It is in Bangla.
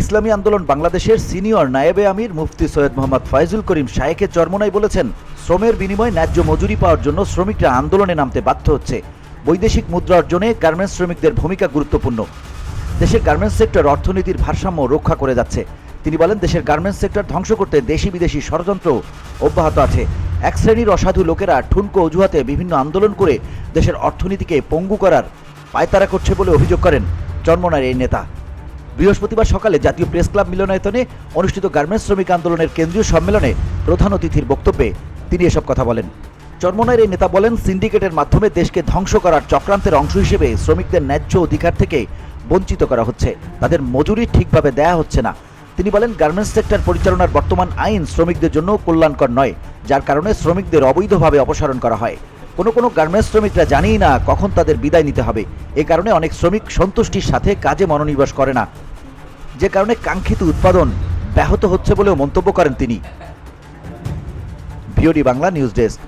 ইসলামী আন্দোলন বাংলাদেশের সিনিয়র নায়েবে আমির মুফতি সৈয়দ মোহাম্মদ ফয়জুল করিম শায়েখে চরমনাই বলেছেন, শ্রমের বিনিময়ে ন্যায্য মজুরি পাওয়ার জন্য শ্রমিকরা আন্দোলনে নামতে বাধ্য হচ্ছে। বৈদেশিক মুদ্রা অর্জনে গার্মেন্টস শ্রমিকদের ভূমিকা গুরুত্বপূর্ণ। দেশের গার্মেন্টস সেক্টর অর্থনীতির ভারসাম্য রক্ষা করে যাচ্ছে। তিনি বলেন, দেশের গার্মেন্টস সেক্টর ধ্বংস করতে দেশি বিদেশি ষড়যন্ত্র অব্যাহত আছে। এক শ্রেণির অসাধু লোকেরা ঠুনকো অজুহাতে বিভিন্ন আন্দোলন করে দেশের অর্থনীতিকে পঙ্গু করার পায়তারা করছে বলে অভিযোগ করেন চন্মনার এই নেতা। বৃহস্পতিবার সকালে জাতীয় প্রেস ক্লাব মিলনায়তনে অনুষ্ঠিত গার্মেন্টস শ্রমিক আন্দোলনের কেন্দ্রীয় সম্মেলনে প্রধান অতিথির বক্তব্যে তিনি এসব কথা বলেন। চর্মনায়ের এই নেতা বলেন, সিন্ডিকেটের মাধ্যমে দেশকে ধ্বংস করার চক্রান্তের অংশ হিসেবে শ্রমিকদের ন্যায্য অধিকার থেকে বঞ্চিত করা হচ্ছে। তাদের মজুরি ঠিকভাবে দেয়া হচ্ছে না। তিনি বলেন, গার্মেন্টস সেক্টর পরিচালনার বর্তমান আইন শ্রমিকদের জন্য কল্যাণকর নয়, যার কারণে শ্রমিকদের অবৈধভাবে অপসারণ করা হয়। কোনো কোনো গার্মেন্টস শ্রমিকরা জানেই না কখন তাদের বিদায় নিতে হবে। এ কারণে অনেক শ্রমিক সন্তুষ্টির সাথে কাজে মনোনিবেশ করে না। যে কারণে কাঙ্ক্ষিত উৎপাদন ব্যাহত হচ্ছে বলেও মন্তব্য করেন তিনি। VOD Bangla news desk.